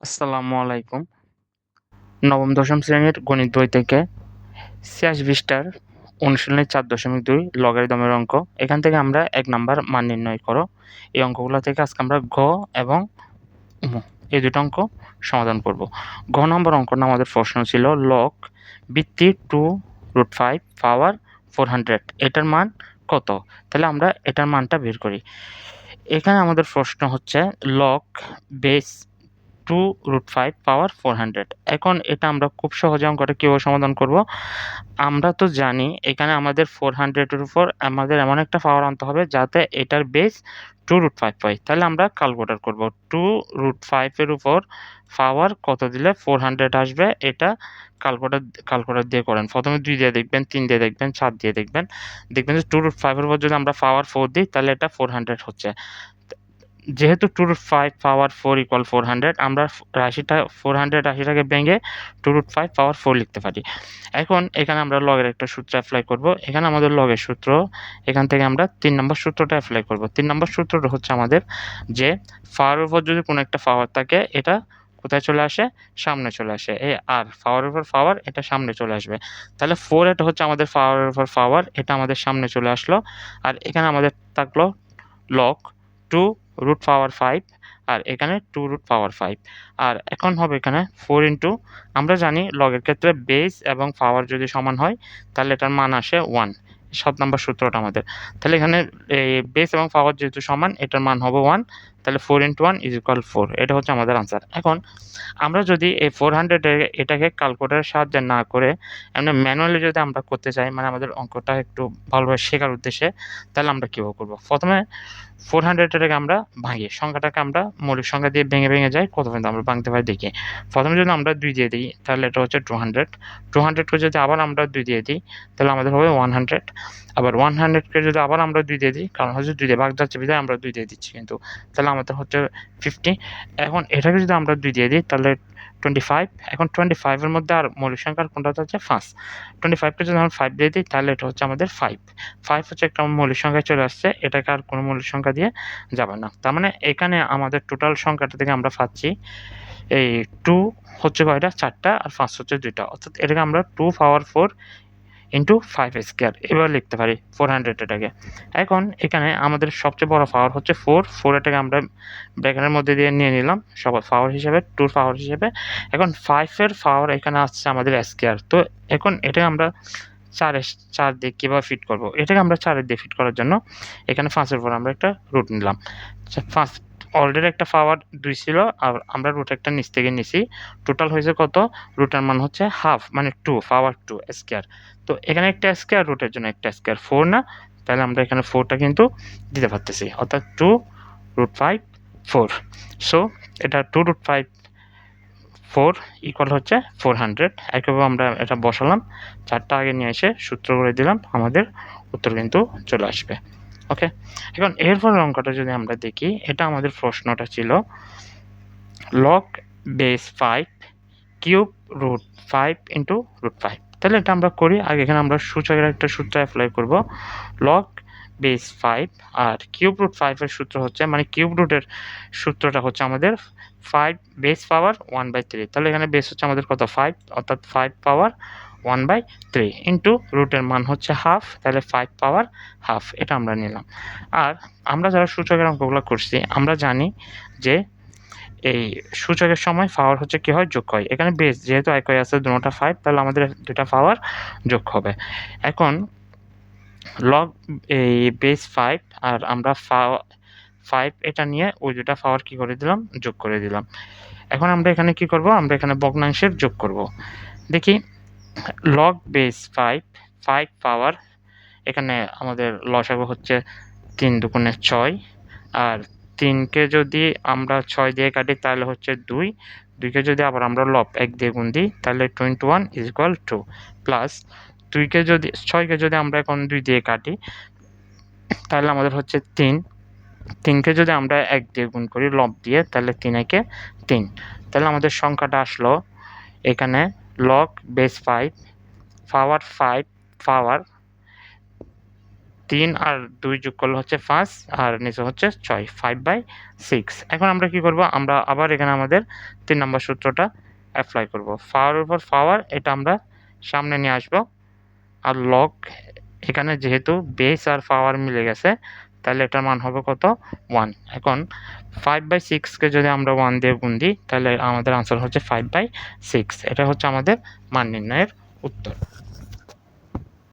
আসসালামু আলাইকুম। নবম, দশম শ্রেণির গণিত বই থেকে ছিয়াশ বিশটার অনুশীলনী চার দশমিক দুই লগারিদমের অঙ্ক। এখান থেকে আমরা এক নাম্বার মান নির্ণয় করো। এই অঙ্কগুলো থেকে আজকে আমরা ঘ এবং এই দুটো অঙ্ক সমাধান করব। ঘ নম্বর অঙ্কটা আমাদের প্রশ্ন ছিল লক বৃত্তি two root five power four hundred. এটার মান কত? তাহলে আমরা এটার মানটা বের করি। এখানে আমাদের প্রশ্ন হচ্ছে log base two root five power four hundred এখন এটা আমরা খুব সহজে অঙ্কটা কীভাবে সমাধান করব? আমরা তো জানি এখানে আমাদের ফোর হান্ড্রেডের উপর আমাদের এমন একটা পাওয়ার আনতে হবে যাতে এটার বেস টু রুট ফাইভ পাই। তাহলে আমরা ক্যালকুলেটার করব। টু রুট ফাইভের উপর পাওয়ার কত দিলে ফোর হান্ড্রেড আসবে? এটা ক্যালকুলেটার ক্যালকুলেটার দিয়ে করেন। প্রথমে দুই দিয়ে দেখবেন, তিন দিয়ে দেখবেন, চার দিয়ে দেখবেন। দেখবেন যে টু রুট ফাইভের উপর যদি আমরা পাওয়ার ফোর দিই, তাহলে এটা ফোর হান্ড্রেড হচ্ছে। যেহেতু two root five power four equal four hundred আমরা রাশিটা ফোর হান্ড্রেড রাশিটাকে ভেঙে two root five power four লিখতে পারি। এখন এখানে আমরা লগের একটা সূত্র অ্যাপ্লাই করব। এখানে আমাদের লগের সূত্র, এখান থেকে আমরা তিন নম্বর সূত্রটা অ্যাপ্লাই করব। তিন নম্বর সূত্রটা হচ্ছে আমাদের যে পাওয়ার উপর যদি কোনো একটা পাওয়ার থাকে, এটা কোথায় চলে আসে? সামনে চলে আসে। এই আর পাওয়ারের উপর পাওয়ার এটা সামনে চলে আসবে। তাহলে ফোর এটা হচ্ছে আমাদের পাওয়ারের উপর পাওয়ার এটা আমাদের সামনে চলে আসলো। আর এখানে আমাদের থাকল log two root power five আর এখানে টু রুট পাওয়ার ফাইভ আর এখন হবে এখানে ফোর ইন্টু আমরা জানি লগের ক্ষেত্রে বেস এবং পাওয়ার যদি সমান হয়, তাহলে এটার মান আসে ওয়ান সাত নম্বর সূত্রটা আমাদের। তাহলে এখানে বেস এবং পাওয়ার যেহেতু সমান, এটার মান হবে ওয়ান তাহলে four into one is equal four এটা হচ্ছে আমাদের আনসার এখন আমরা যদি এই ফোর হান্ড্রেড এটাকে ক্যালকুলেটারের সাহায্যে না করে এমনি ম্যানুয়ালি যদি আমরা করতে চাই মানে আমাদের অঙ্কটা একটু ভালোভাবে শেখার উদ্দেশ্যে, তাহলে আমরা কীভাবে করব? প্রথমে ফোর হান্ড্রেডটাকে আমরা ভাঙি, সংখ্যাটাকে আমরা মৌলিক সংখ্যা দিয়ে ভেঙে ভেঙে যাই, কত পর্যন্ত আমরা ভাঙতে পারি দেখি। প্রথমে যদি আমরা দুই দিয়ে দিই, তাহলে এটা হচ্ছে টু হান্ড্রেড টু হান্ড্রেডকে যদি আবার আমরা দুই দিয়ে দিই, তাহলে আমাদের হবে ওয়ান হান্ড্রেড আবার ওয়ান হান্ড্রেডকে যদি আবার আমরা দুই দিয়ে দিই, কারণ হচ্ছে দুই দিয়ে ভাগ যাচ্ছে, বিধায় আমরা দুই দিয়ে দিচ্ছি কিন্তু, তাহলে আমাদের হচ্ছে ফিফটি এখন এটাকে যদি আমরা দুই দিয়ে দিই, তাহলে টোয়েন্টি ফাইভ এখন টোয়েন্টি ফাইভের মধ্যে আর মৌলিক সংখ্যার কোনটা হচ্ছে ফাঁস টোয়েন্টি ফাইভকে যদি আমরা ফাইভ দিয়ে দিই, তাহলে এটা হচ্ছে আমাদের ফাইভ ফাইভ হচ্ছে একটা মৌলিক সংখ্যায় চলে আসছে, এটাকে আর কোনো মৌলিক সংখ্যা দিয়ে যাবে না। তার মানে এখানে আমাদের টোটাল সংখ্যাটা থেকে আমরা পাচ্ছি, এই টু হচ্ছে কয়টা? চারটা, আর পাঁচ হচ্ছে দুইটা। অর্থাৎ এটাকে আমরা two power four into five square এবার লিখতে পারি ফোর হান্ড্রেড এটাকে। এখন এখানে আমাদের সবচেয়ে বড় পাওয়ার হচ্ছে ফোর ফোর এটাকে আমরা ব্র্যাকেটের মধ্যে দিয়ে নিয়ে নিলাম সব পাওয়ার হিসেবে টুর পাওয়ার হিসেবে। এখন ফাইভের পাওয়ার এখানে আসছে আমাদের স্কোয়ার তো এখন এটাকে আমরা চারে চার দিয়ে কীভাবে ফিট করব? এটাকে আমরা চারের দিয়ে ফিট করার জন্য এখানে পাঁচের পর আমরা একটা রুট নিলাম। আচ্ছা, পাঁচ অলরেডি একটা পাওয়ার দুই ছিল আর আমরা রুট একটা নিচ থেকে নিছি। টোটাল হয়েছে কত? রুটের মান হচ্ছে হাফ মানে টু পাওয়ার টু স্কোয়ার তো এখানে একটা স্কোয়ার রুটের জন্য একটা স্কোয়ার ফোর না। তাহলে আমরা এখানে ফোরটা কিন্তু দিতে পারতেছি। অর্থাৎ two root five four so এটা two root five four equal হচ্ছে ফোর হান্ড্রেড একইভাবে আমরা এটা বসালাম। চারটা আগে নিয়ে এসে সূত্র করে দিলাম। আমাদের উত্তর কিন্তু চলে আসবে। ওকে এখন এরপরের অঙ্কটা যদি আমরা দেখি, এটা আমাদের প্রশ্নটা ছিল log base five cube root five into root five তাহলে এটা আমরা করি, আগে এখানে আমরা সূচকের একটা সূত্র অ্যাপ্লাই করব। লক বেস ফাইভ আর কিউব রুট ফাইভের সূত্র হচ্ছে মানে কিউব রুটের সূত্রটা হচ্ছে আমাদের five base power one by three তাহলে এখানে বেস হচ্ছে আমাদের কত? ফাইভ অর্থাৎ five power one by three into রুটের মান হচ্ছে হাফ তাহলে ফাইভ পাওয়ার হাফ এটা আমরা নিলাম। আর আমরা যারা সূচকের অঙ্কগুলো করছি, আমরা জানি যে এই সূচকের সময় পাওয়ার হচ্ছে কী হয়, যোগ হয়। এখানে বেস যেহেতু একই আছে, দুটা ফাইভ তাহলে আমাদের দুটা পাওয়ার যোগ হবে। এখন লগ এই বেস ফাইভ আর আমরা ফাইভ এটা নিয়ে ওই দুটা পাওয়ার কী করে দিলাম? যোগ করে দিলাম। এখন আমরা এখানে কি করব? আমরা এখানে ভগ্নাংশের যোগ করব। দেখি। Log base five five power এখানে আমাদের লসাগু হচ্ছে তিন দুগুণে ছয়, আর তিনকে যদি আমরা ছয় দিয়ে কাটি তাহলে হচ্ছে দুই, দুইকে যদি আবার আমরা লব এক দিয়ে গুণ দিই, তাহলে twenty one is equal to plus দুইকে যদি, ছয়কে যদি আমরা এখন দুই দিয়ে কাটি, তাহলে আমাদের হচ্ছে তিন, তিনকে যদি আমরা এক দিয়ে গুণ করি লব দিয়ে, তাহলে তিন একে তিন, তাহলে আমাদের সংখ্যাটা আসলো এখানে log base five power five power তিন আর দুই যোগ করলে হচ্ছে পাঁচ, আর নিচে হচ্ছে ছয় ফাইভ বাই সিক্স এখন আমরা কি করব? আমরা আবার এখানে আমাদের তিন নম্বর সূত্রটা অ্যাপ্লাই করব। পাওয়ারের উপর পাওয়ার এটা আমরা সামনে নিয়ে আসব। আর লক এখানে যেহেতু বেস আর পাওয়ার মিলে গেছে তাহলে এটার মান হবে কত? ওয়ান এখন ফাইভ বাই সিক্সকে যদি আমরা ওয়ান দিয়ে গুণ দিই, তাহলে আমাদের আনসার হচ্ছে ফাইভ বাই সিক্স এটা হচ্ছে আমাদের মান নির্ণয়ের উত্তর।